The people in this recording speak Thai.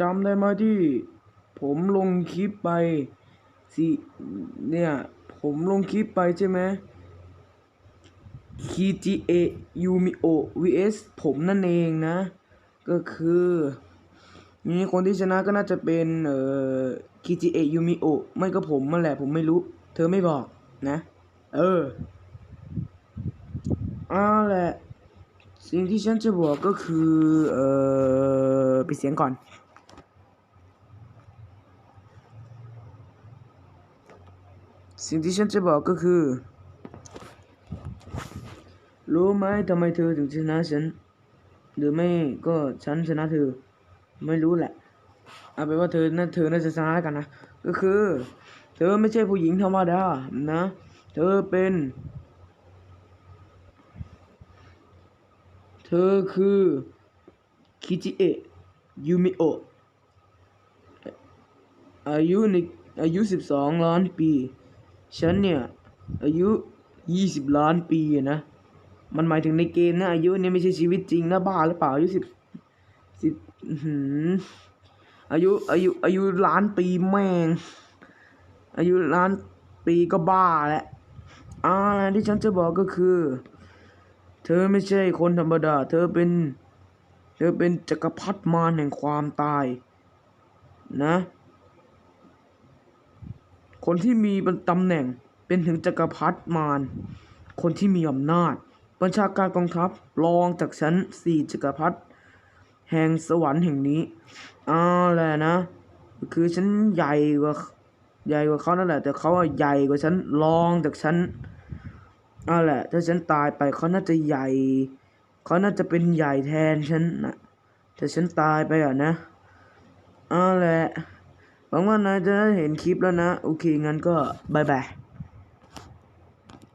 จำได้ไหมที่ ผมลงคลิปไปสิเนี่ย ผมลงคลิปไปใช่ไหม KGA Yumio vs ผมนั่นเองนะ ก็คือนี่คนที่ชนะก็น่าจะเป็นเอ่อ KGA Yumio ไม่ก็ผมนั่นแหละผมไม่รู้ เธอไม่บอกนะ เออเอาแหละ สิ่งที่ฉันจะบอกก็คือ เอ่อปิดเสียงก่อน สิ่งที่ฉันจะบอกก็คือ รู้ไหมทำไมเธอถึงชนะฉัน หรือไม่ก็ฉันชนะเธอ ไม่รู้แหละ เอาเป็นว่าเธอน่าเธอน่าจะชนะแล้วกันนะ ก็คือ เธอไม่ใช่ผู้หญิงธรรมดา นะ เธอเป็น เธอคือคิจิเอะยูมิโอะอายุในอายุสิบสองล้านปี ฉันเนี่ย อายุยี่สิบล้านปีอะนะ มันหมายถึงในเกมนะ อายุเนี่ยไม่ใช่ชีวิตจริงนะบ้าหรือเปล่าอายุสิบสิบหืออายุอายุอายุล้านปีแม่ง อายุล้านปีก็บ้าแหละอ่าที่ฉันจะบอกก็คือ เธอไม่ใช่คนธรรมดา เธอเป็น เธอเป็นจักรพรรดิมารแห่งความตาย นะ คนที่มีตำแหน่งเป็นถึงจักรพรรดิมาร คนที่มีอำนาจ บัญชาการกองทัพรองจากฉันสี่จักรพรรดิแห่งสวรรค์แห่งนี้เอาแหละนะ คือฉันใหญ่กว่าใหญ่กว่าเขานั่นแหละ แต่เขาอะใหญ่กว่าฉันรองจากฉันเอาแหละ ถ้าฉันตายไปเขาน่าจะใหญ่เขาน่าจะเป็นใหญ่แทนฉันนะถ้าฉันตายไปอะนะเอาแหละ หวังว่านายจะได้เห็นคลิปแล้วนะ โอเค งั้นก็บายบาย